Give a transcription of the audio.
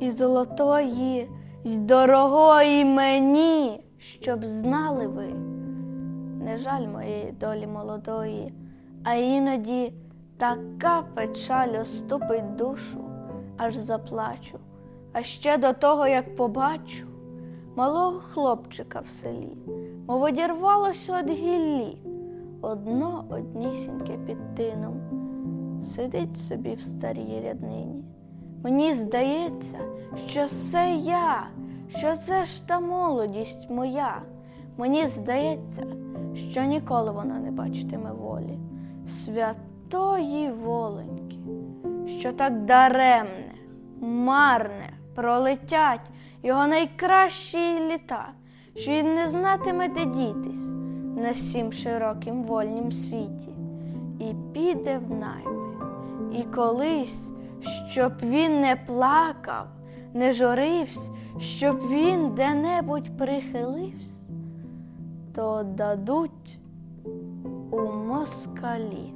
І золотої, й дорогої мені, щоб знали ви, не жаль моєї долі молодої, а іноді така печаль оступить душу, аж заплачу. А ще до того, як побачу малого хлопчика в селі, мов одірвалося від гіллі, одно однісіньке під тином, сидить собі в старій ряднині. Мені здається, що це я, що це ж та молодість моя. Мені здається, що ніколи вона не бачитиме волі, святої воленьки, що так даремне, марне пролетять його найкращі літа, що він не знатиме, де дітись на сім широким вольнім світі, і піде в найми. І колись, щоб він не плакав, не жорився, щоб він де-небудь прихилився, то дадуть у москалі.